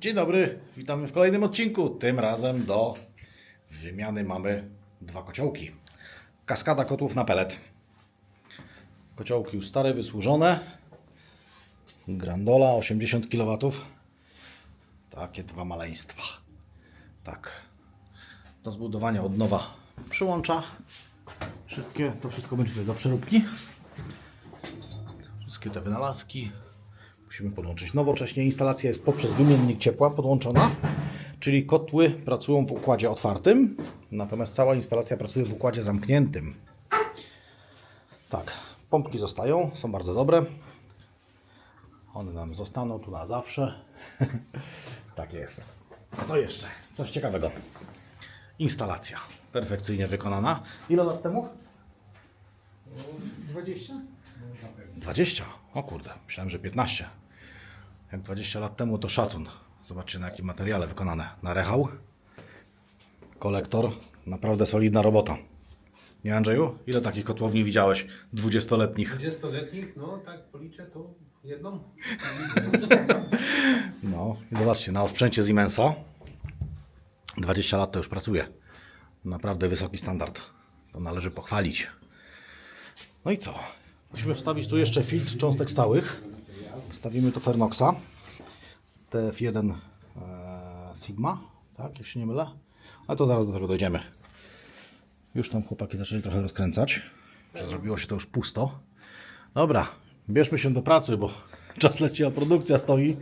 Dzień dobry, witamy w kolejnym odcinku. Tym razem do wymiany mamy dwa kociołki. Kaskada kotłów na pelet. Kociołki już stare, wysłużone. Grandola 80 kW. Takie dwa maleństwa. Tak. Do zbudowania od nowa przyłącza. Wszystkie, to wszystko będzie do przeróbki. Wszystkie te wynalazki musimy podłączyć. Nowocześnie instalacja jest poprzez wymiennik ciepła podłączona, czyli kotły pracują w układzie otwartym, natomiast cała instalacja pracuje w układzie zamkniętym. Tak, pompki zostają, są bardzo dobre. One nam zostaną tu na zawsze. tak jest. Co jeszcze? Coś ciekawego. Instalacja perfekcyjnie wykonana. Ile lat temu? 20? 20. O kurde, myślałem, że 15. Jak 20 lat temu to szacun. Zobaczcie na jakim materiale wykonane. Na rechał. Kolektor. Naprawdę solidna robota. Nie Andrzeju? Ile takich kotłowni widziałeś? 20-letnich. 20-letnich, no tak policzę to jedną. No i zobaczcie, na osprzęcie Siemensa 20 lat to już pracuje. Naprawdę wysoki standard. To należy pochwalić. No i co? Musimy wstawić tu jeszcze filtr cząstek stałych. Wstawimy tu Fernoxa. TF1 e, Sigma, tak, jeśli nie mylę. Ale to zaraz do tego dojdziemy. Już tam chłopaki zaczęli trochę rozkręcać. Zrobiło się to już pusto. Dobra, bierzmy się do pracy, bo czas leci, a produkcja stoi.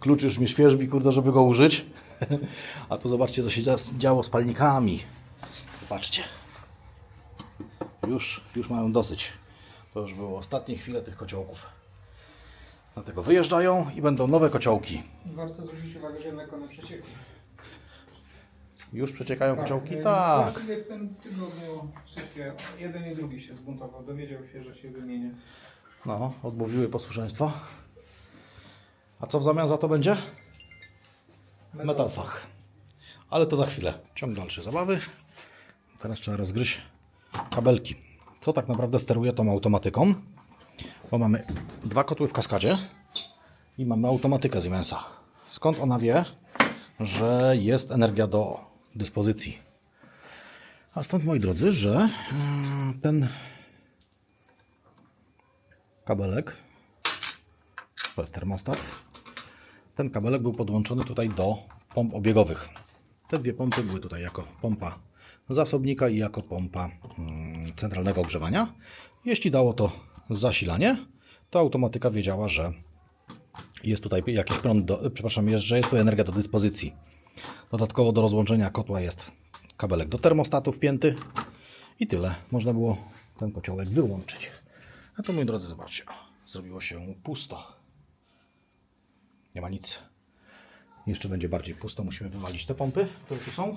Klucz już mnie świeżbi, kurde, żeby go użyć. A tu zobaczcie, co się dzia- działo z palnikami. Zobaczcie. Już, już mają dosyć. To już były ostatnie chwile tych kociołków. Dlatego wyjeżdżają i będą nowe kociołki. Warto zwrócić uwagę, że jednak one przeciekły. Już przeciekają kociołki? e, Tak. Właściwie w tym tygodniu wszystkie, jeden i drugi się zbuntował. Dowiedział się, że się wymienia. No, odmówiły posłuszeństwo. A co w zamian za to będzie? Metalfach. Ale to za chwilę. Ciąg dalszy zabawy. Teraz trzeba rozgryźć kabelki. Co tak naprawdę steruje tą automatyką? Bo mamy dwa kotły w kaskadzie i mamy automatykę Siemensa. Skąd ona wie, że jest energia do dyspozycji? A stąd, moi drodzy, że mm, ten kabelek, to jest termostat, ten kabelek był podłączony tutaj do pomp obiegowych. Te dwie pompy były tutaj jako pompa zasobnika i jako pompa mm, centralnego ogrzewania. Jeśli dało to zasilanie, to automatyka wiedziała, że jest tutaj jakiś prąd, do, przepraszam, jest, że jest tu energia do dyspozycji. Dodatkowo do rozłączenia kotła jest kabelek do termostatu wpięty i tyle. Można było ten kociołek wyłączyć. A to moi drodzy, zobaczcie, zrobiło się pusto. Nie ma nic. Jeszcze będzie bardziej pusto. Musimy wywalić te pompy, które tu są.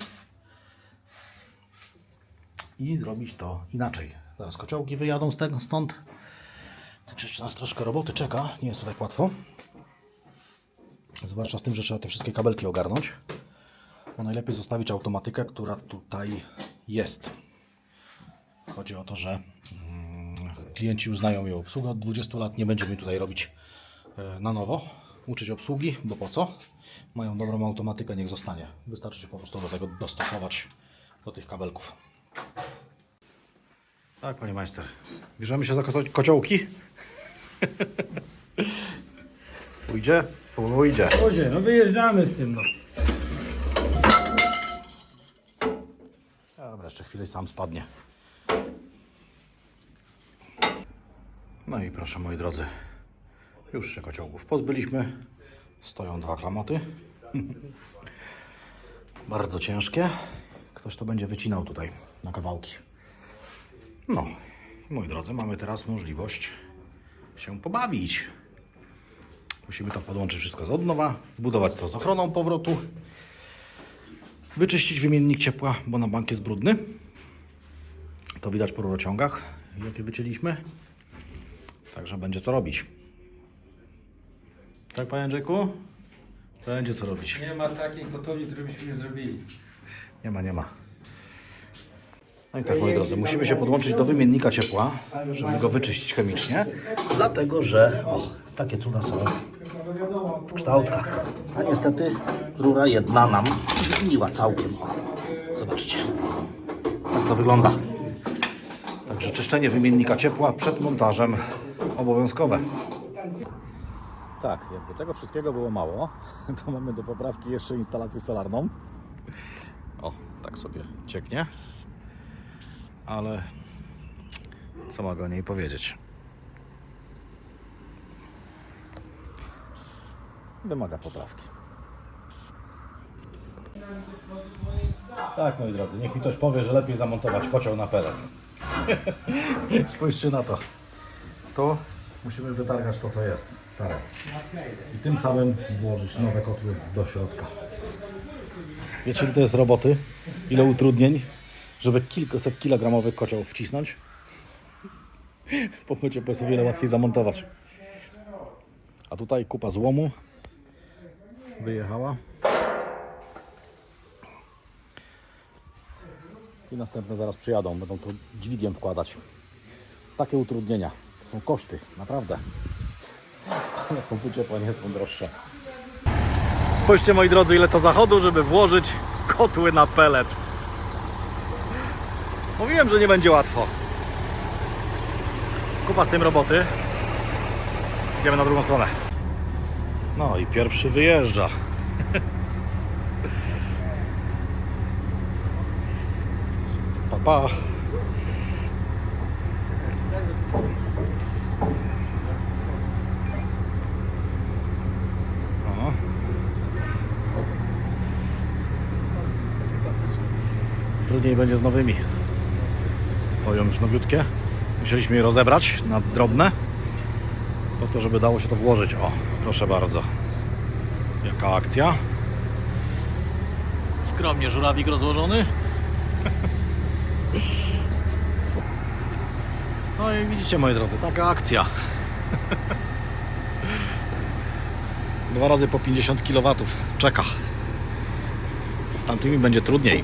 I zrobić to inaczej. Zaraz kociołki wyjadą z tego, stąd. Także jeszcze nas troszkę roboty czeka. Nie jest tutaj łatwo. Zwłaszcza z tym, że trzeba te wszystkie kabelki ogarnąć. Bo najlepiej zostawić automatykę, która tutaj jest. Chodzi o to, że mm, klienci już znają jej obsługę od 20 lat. Nie będziemy tutaj robić e, na nowo, uczyć obsługi, bo po co? Mają dobrą automatykę, niech zostanie. Wystarczy po prostu do tego dostosować do tych kabelków. Tak, panie majster. Bierzemy się za koco- kociołki. Pójdzie? Pójdzie. Boże, no wyjeżdżamy z tym, no. Dobra, jeszcze chwilę sam spadnie. No i proszę moi drodzy, już się kociołków pozbyliśmy. Stoją dwa klamoty. Bardzo ciężkie. Ktoś to będzie wycinał tutaj na kawałki. No, moi drodzy, mamy teraz możliwość się pobawić. Musimy to podłączyć wszystko z od nowa, zbudować to z ochroną powrotu wyczyścić wymiennik ciepła, bo na bank jest brudny. To widać po rurociągach, jakie wycięliśmy. Także będzie co robić. Tak, panie Andrzejku? Będzie co robić. Nie ma takiej kotowni, której byśmy nie zrobili. Nie ma, nie ma. No i tak, moi drodzy, musimy się podłączyć do wymiennika ciepła, żeby go wyczyścić chemicznie. Dlatego, że o, takie cuda są kurde, kształtkach. A niestety rura jedna nam zgniła całkiem. Zobaczcie. Tak to wygląda. Także czyszczenie wymiennika ciepła przed montażem obowiązkowe. Tak, jakby tego wszystkiego było mało, to mamy do poprawki jeszcze instalację solarną. O, tak sobie cieknie. Ale co mogę o niej powiedzieć? Wymaga poprawki. Tak, moi drodzy, niech mi ktoś powie, że lepiej zamontować kocioł na pelet. Spójrzcie na to. To musimy wytargać to, co jest stare. I tym samym włożyć nowe kotły do środka. Wiecie, ile to jest roboty? Ile utrudnień, żeby kilkaset kilogramowy kocioł wcisnąć? Po mycie jest o wiele łatwiej zamontować. A tutaj kupa złomu wyjechała. I następne zaraz przyjadą, będą tu dźwigiem wkładać. Takie utrudnienia. To są koszty, naprawdę. Wcale pompy ciepła nie są droższe. Spójrzcie moi drodzy, ile to zachodu, żeby włożyć kotły na pelet. Mówiłem, że nie będzie łatwo. Kupa z tym roboty. Idziemy na drugą stronę. No i pierwszy wyjeżdża. Pa, pa. Trudniej będzie z nowymi. Stoją już nowiutkie. Musieliśmy je rozebrać na drobne po to, żeby dało się to włożyć. O, proszę bardzo. Jaka akcja. Skromnie żurawik rozłożony. No i widzicie moi drodzy, taka akcja. Dwa razy po 50 kW czeka. Z tamtymi będzie trudniej.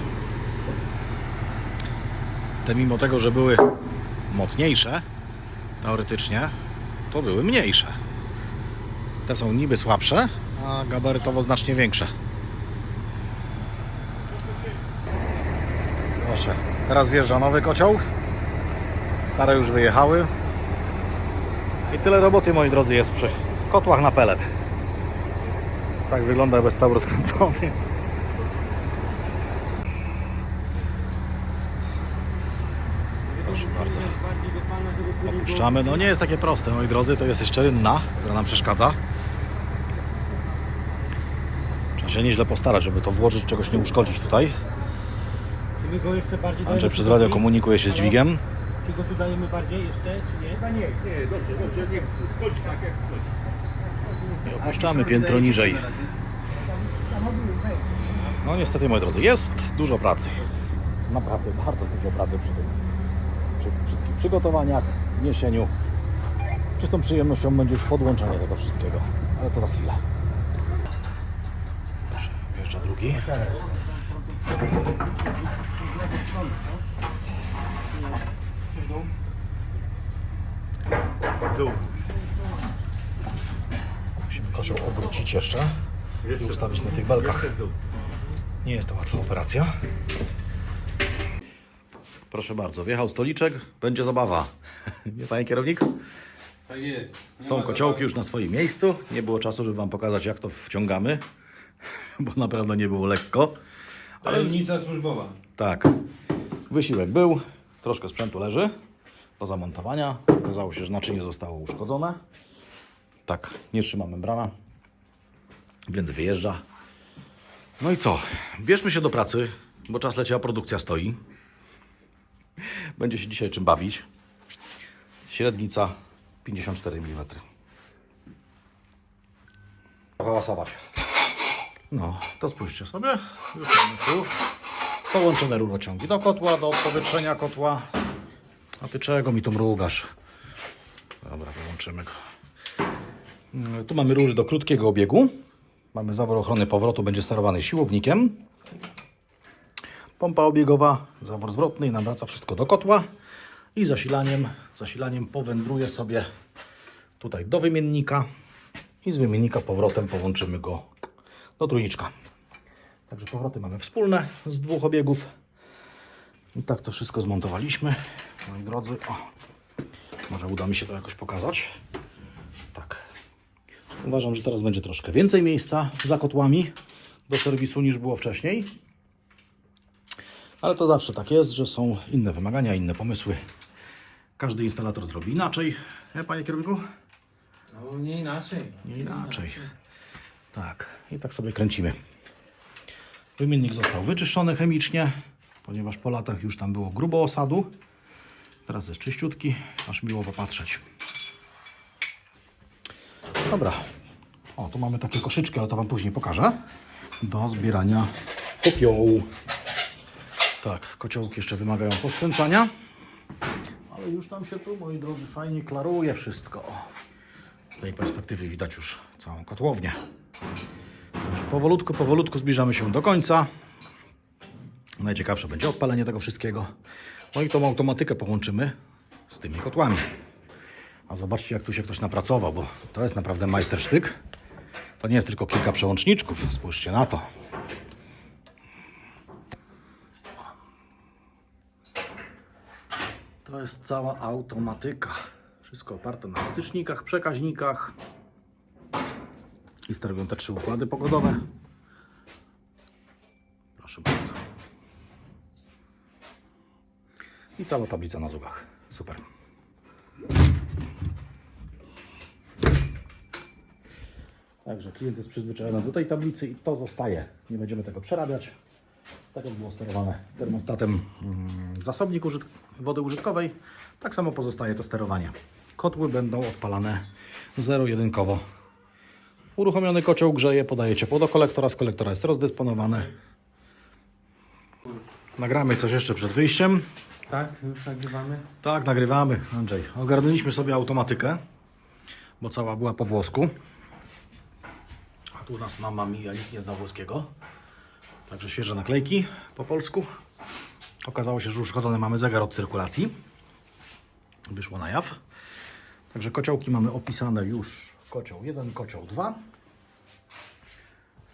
Te mimo tego, że były mocniejsze, teoretycznie, to były mniejsze. Te są niby słabsze, a gabarytowo znacznie większe. Proszę, teraz wjeżdża nowy kocioł. Stare już wyjechały. I tyle roboty, moi drodzy, jest przy kotłach na pelet. Tak wygląda bez cały rozkręcony. Proszę bardzo. No nie jest takie proste, moi drodzy. To jest jeszcze rynna, która nam przeszkadza. Trzeba się nieźle postarać, żeby to włożyć, czegoś nie uszkodzić tutaj. Czy my go jeszcze bardziej Andrzej przez radio komunikuje się z dźwigiem. Czy go tu dajemy bardziej jeszcze, czy nie? Chyba nie, nie, dobrze, dobrze, nie, schodzi tak jak schodzi. Opuszczamy piętro niżej. No niestety, moi drodzy, jest dużo pracy. Naprawdę bardzo dużo pracy przy tym. Przy wszystkich przygotowaniach, wniesieniu. Czystą przyjemnością będzie już podłączenie tego wszystkiego. Ale to za chwilę. Proszę, wjeżdża drugi. Dół. Musimy kocioł obrócić jeszcze i ustawić na tych belkach. Jeszcze. Nie jest to łatwa operacja. Proszę bardzo, wjechał stoliczek, będzie zabawa. Nie panie kierownik? Tak jest. Są kociołki już na swoim miejscu. Nie było czasu, żeby wam pokazać jak to wciągamy, bo naprawdę nie było lekko. Ale. Tajemnica służbowa. tak, wysiłek był, troszkę sprzętu leży do zamontowania. Okazało się, że naczynie zostało uszkodzone. Tak, nie trzyma membrana, więc wyjeżdża. No i co? Bierzmy się do pracy, bo czas leci, a produkcja stoi. Będzie się dzisiaj czym bawić. Średnica 54 mm. Hałasować. No, to spójrzcie sobie. Już mamy tu połączone rurociągi do kotła, do powietrzenia kotła. A ty czego mi tu mrugasz? Dobra, wyłączymy go. Mm, Tu mamy rury do krótkiego obiegu. Mamy zawór ochrony powrotu, będzie sterowany siłownikiem. Pompa obiegowa, zawór zwrotny i nawraca wszystko do kotła. I zasilaniem, zasilaniem powędruje sobie tutaj do wymiennika. i z wymiennika powrotem połączymy go do trójniczka. Także powroty mamy wspólne z dwóch obiegów. I tak to wszystko zmontowaliśmy. Moi drodzy, o, może uda mi się to jakoś pokazać. Tak. Uważam, że teraz będzie troszkę więcej miejsca za kotłami do serwisu niż było wcześniej. Ale to zawsze tak jest, że są inne wymagania, inne pomysły. Każdy instalator zrobi inaczej. Nie, panie kierowniku? No nie inaczej. Nie inaczej. Tak, i tak sobie kręcimy. Wymiennik został wyczyszczony chemicznie, ponieważ po latach już tam było grubo osadu. Teraz jest czyściutki, aż miło popatrzeć. Dobra. O, tu mamy takie koszyczki, ale to Wam później pokażę. Do zbierania popiołu. Tak, kociołki jeszcze wymagają poskręcania. Ale już tam się tu, moi drodzy, fajnie klaruje wszystko. Z tej perspektywy widać już całą kotłownię. Powolutku, powolutku zbliżamy się do końca. Najciekawsze będzie odpalenie tego wszystkiego. No i tą automatykę połączymy z tymi kotłami. A zobaczcie, jak tu się ktoś napracował, bo to jest naprawdę majstersztyk. To nie jest tylko kilka przełączniczków. Spójrzcie na to. To jest cała automatyka. Wszystko oparte na stycznikach, przekaźnikach. I sterują te trzy układy pogodowe. Proszę bardzo. I cała tablica na zugach. Super. Także klient jest przyzwyczajony do tej tablicy i to zostaje. Nie będziemy tego przerabiać. Tak jak było sterowane termostatem mm, zasobnik wody użytkowej, tak samo pozostaje to sterowanie. Kotły będą odpalane zero-jedynkowo. Uruchomiony kocioł grzeje, podaje ciepło do kolektora, z kolektora jest rozdysponowane. Nagramy coś jeszcze przed wyjściem. Tak, już nagrywamy. Tak, nagrywamy, Andrzej. Ogarnęliśmy sobie automatykę, bo cała była po włosku. A tu nas mama mija, nikt nie zna włoskiego. Także świeże naklejki po polsku. Okazało się, że uszkodzony mamy zegar od cyrkulacji. Wyszło na jaw. Także kociołki mamy opisane już. Kocioł 1, kocioł 2.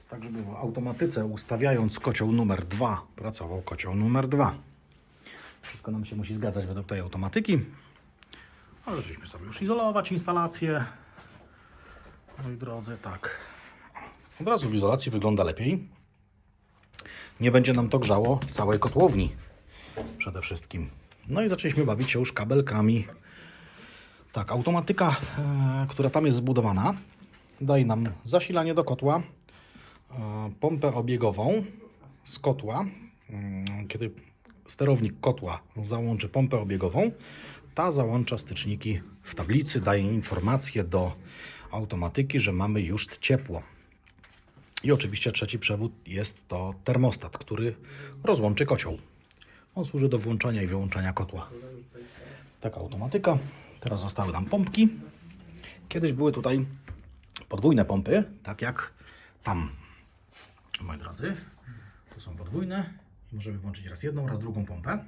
Tak, żeby w automatyce ustawiając kocioł numer 2 pracował kocioł numer 2. Wszystko nam się musi zgadzać według tej automatyki. Ale żeśmy sobie już izolować instalację. Moi drodzy, tak. Od razu w izolacji wygląda lepiej. Nie będzie nam to grzało całej kotłowni. Przede wszystkim. No i zaczęliśmy bawić się już kabelkami. Tak, automatyka, e, która tam jest zbudowana, daje nam zasilanie do kotła, e, pompę obiegową z kotła. Mm, Kiedy sterownik kotła załączy pompę obiegową, ta załącza styczniki w tablicy, daje informację do automatyki, że mamy już ciepło. I oczywiście trzeci przewód jest to termostat, który rozłączy kocioł. On służy do włączania i wyłączania kotła. Taka automatyka. Teraz zostały nam pompki. Kiedyś były tutaj podwójne pompy, tak jak tam. Moi drodzy, to są podwójne. Możemy włączyć raz jedną, raz drugą pompę.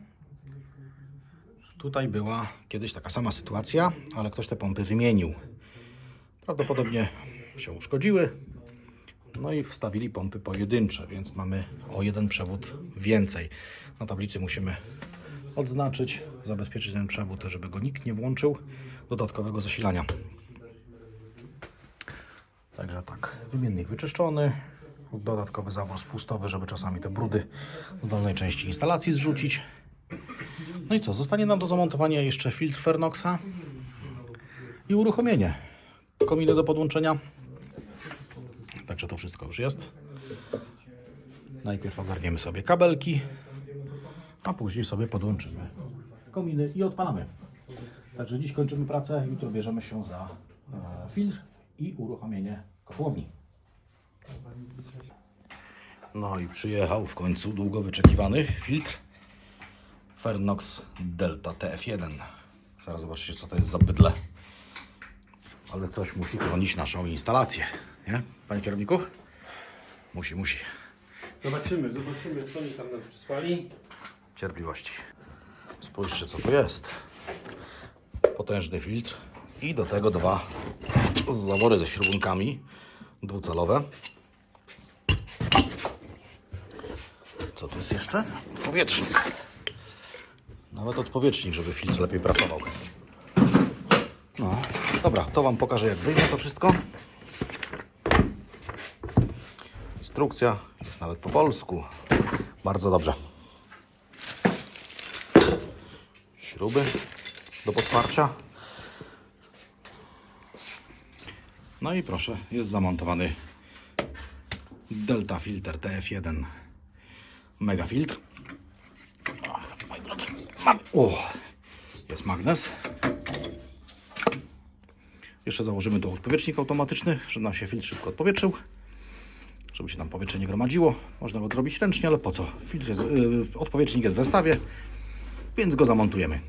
Tutaj była kiedyś taka sama sytuacja, ale ktoś te pompy wymienił. Prawdopodobnie się uszkodziły. No i wstawili pompy pojedyncze, więc mamy o jeden przewód więcej. Na tablicy musimy odznaczyć, zabezpieczyć ten przewód, żeby go nikt nie włączył dodatkowego zasilania. Także tak, wymiennik wyczyszczony, dodatkowy zawór spustowy, żeby czasami te brudy z dolnej części instalacji zrzucić. No i co, zostanie nam do zamontowania jeszcze filtr Fernoxa i uruchomienie kominy do podłączenia. Także to wszystko już jest. Najpierw ogarniemy sobie kabelki, a później sobie podłączymy kominy i odpalamy. Także dziś kończymy pracę, jutro bierzemy się za e, filtr i uruchomienie kotłowni. No i przyjechał w końcu długo wyczekiwany filtr Fernox Delta TF1. Zaraz zobaczycie co to jest za bydle. Ale coś musi chronić naszą instalację. Nie, panie kierowniku? Musi, musi. Zobaczymy, zobaczymy co oni tam nam przysłali. Cierpliwości. Spójrzcie co to jest. Potężny filtr i do tego dwa zawory ze śrubunkami dwucelowe. Co tu jest jeszcze? Powietrznik. Nawet odpowietrznik, żeby filtr lepiej pracował. Dobra, to Wam pokażę jak wyjmę to wszystko. Instrukcja jest nawet po polsku. Bardzo dobrze. Śruby do podparcia. No i proszę, jest zamontowany Delta Filter TF1 Mega Filtr. O, jest magnes. Jeszcze założymy tu odpowietrznik automatyczny, żeby nam się filtr szybko odpowietrzył. Żeby się tam powietrze nie gromadziło. Można go zrobić ręcznie, ale po co? Filtr jest, yy, odpowietrznik jest w zestawie, więc go zamontujemy.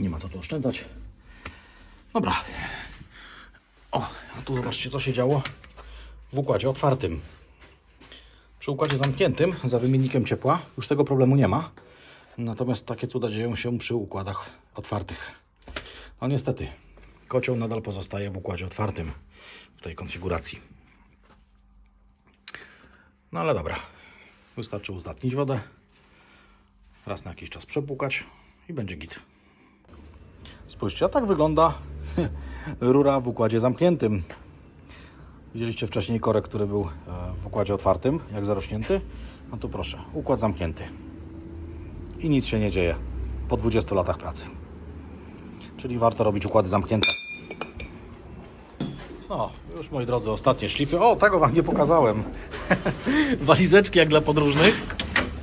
Nie ma co tu oszczędzać. Dobra. O, a tu zobaczcie, co się działo w układzie otwartym. Przy układzie zamkniętym, za wymiennikiem ciepła, już tego problemu nie ma. Natomiast takie cuda dzieją się przy układach otwartych. No niestety, kocioł nadal pozostaje w układzie otwartym w tej konfiguracji. No ale dobra, wystarczy uzdatnić wodę, raz na jakiś czas przepłukać i będzie git. Spójrzcie, a tak wygląda rura w układzie zamkniętym. Widzieliście wcześniej korek, który był e, w układzie otwartym, jak zarośnięty. No to proszę, układ zamknięty. I nic się nie dzieje po 20 latach pracy. Czyli warto robić układy zamknięte. No, już moi drodzy, ostatnie szlify. O, tego Wam nie pokazałem. Walizeczki jak dla podróżnych.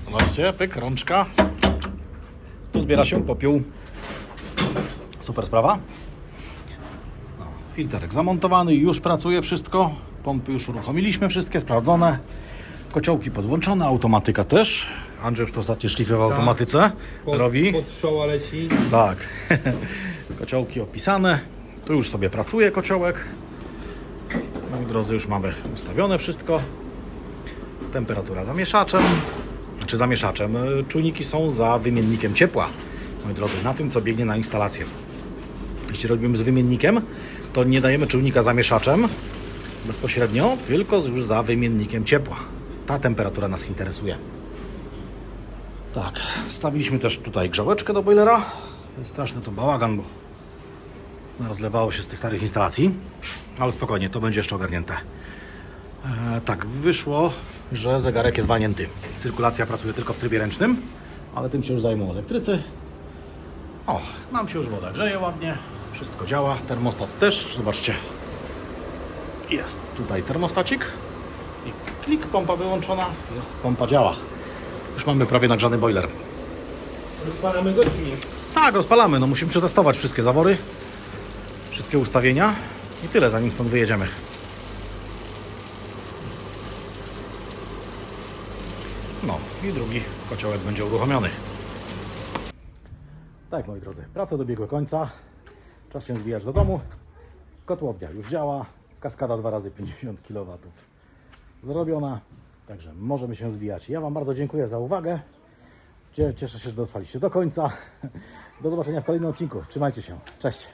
Zobaczcie, pyk, rączka. Tu zbiera się popiół. Super sprawa. No, filterek zamontowany, już pracuje wszystko. Pompy już uruchomiliśmy, wszystkie sprawdzone. Kociołki podłączone, automatyka też. Andrzej już to ostatnie szlify w automatyce Pod, robi. pod szoła leci. Tak. Kociołki opisane. Tu już sobie pracuje kociołek. Drodzy, już mamy ustawione wszystko. Temperatura zamieszaczem. Czy zamieszaczem? Y, Czujniki są za wymiennikiem ciepła. Moi drodzy, na tym co biegnie na instalację. Jeśli robimy z wymiennikiem, to nie dajemy czujnika zamieszaczem bezpośrednio, tylko już za wymiennikiem ciepła. Ta temperatura nas interesuje. Tak, stawiliśmy też tutaj grzałeczkę do boilera. Straszny to bałagan, bo rozlewało się z tych starych instalacji. Ale spokojnie, to będzie jeszcze ogarnięte. E, tak, wyszło, że zegarek jest walnięty. Cyrkulacja pracuje tylko w trybie ręcznym, ale tym się już zajmą elektrycy. O, nam się już woda grzeje ładnie, wszystko działa, termostat też, zobaczcie. Jest tutaj termostacik i klik, pompa wyłączona, jest, pompa działa. Już mamy prawie nagrzany boiler. Rozpalamy go czy nie? Tak, rozpalamy. No musimy przetestować wszystkie zawory, wszystkie ustawienia i tyle, zanim stąd wyjedziemy. No i drugi kociołek będzie uruchomiony. Tak, moi drodzy, praca dobiegła końca. Czas się zwijać do domu. Kotłownia już działa. Kaskada 2 razy 50 kW zrobiona. Także możemy się zwijać. Ja Wam bardzo dziękuję za uwagę. Cie- Cieszę się, że dotrwaliście do końca. Do zobaczenia w kolejnym odcinku. Trzymajcie się. Cześć.